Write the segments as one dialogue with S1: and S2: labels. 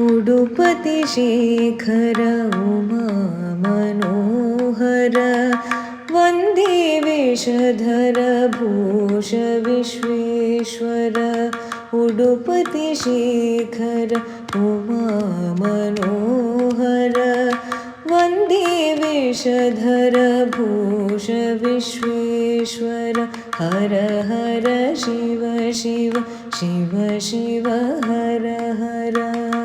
S1: उडुपतिशेखर उमा मनोहर। वन्दे वेषधर भूष विश्वेश्वर। उडुपतिशेखर उमा मनोहर। वन्दे वेषधर भूष विश्वेश्वर। हर हर शिव शिव शिव शिव हर हर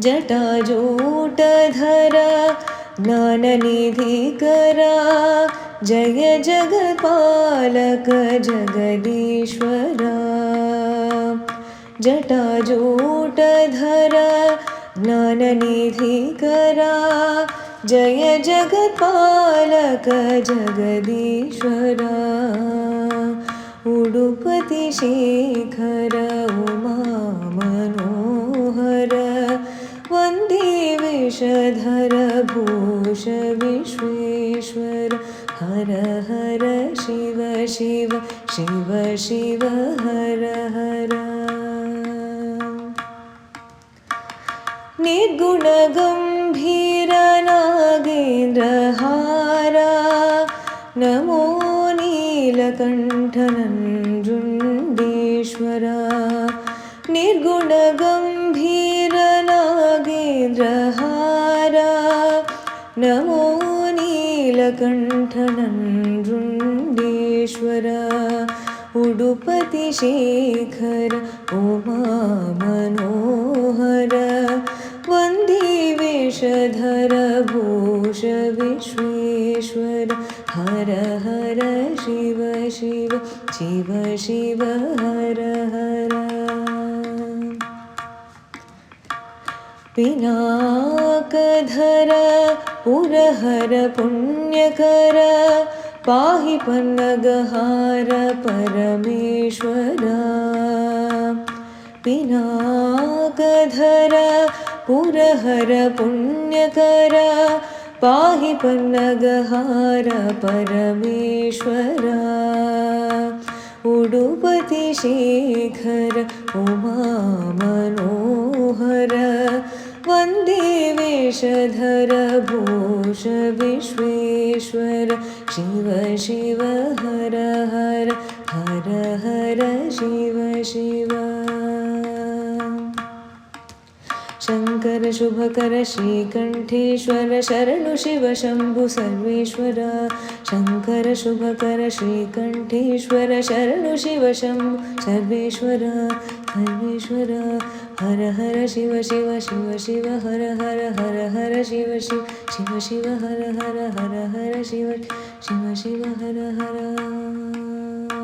S1: जटाजूटधर ज्ञाननिधिकरा जय जगपालक जगदीश्वरा जटाजूटधर ज्ञाननिधिकरा जय जगत्पालक जगदीश्वरा उडुपतिशेखर उमा भूष विश्वेश्वर हर हर शिव शिव शिव शिव हर हर निर्गुणगम्भीरनागेन्द्रहारा नमो नीलकण्ठनञ्जुण्डेश्वरा निर्गुणगम्भीरनागेन्द्रहारा नीलकण्ठनञ्जुण्डेश्वरा उडुपतिशेखर उमा मनोहर वन्दे वेषधर विश्वेश्वर हर हर शिव शिव शिव शिव हर हर पिनाकधर पुरहर पुण्यकर पाहि पन्नगहार परमेश्वरा। पिनाकधर पुरहर पुण्यकर पाहि पन्नगहार परमेश्वरा। उडुपतिशेखर उमा वंदे वेषधर भूष विश्वेश्वर। शिव शिव, हर हर हर हर, शिव शिव। शङ्कर, शुभकर, श्रीकण्ठेश्वर, शरणु शिव, शम्भु सर्वेश्वर। शङ्कर, शुभकर, श्रीकण्ठेश्वर, शरणु शिव, शम्भु सर्वेश्वर। सर्वेश्वर हर हर शिव शिव शिव शिव हर हर हर हर शिव शिव शिव शिव हर हर हर हर शिव शिव शिव हर हर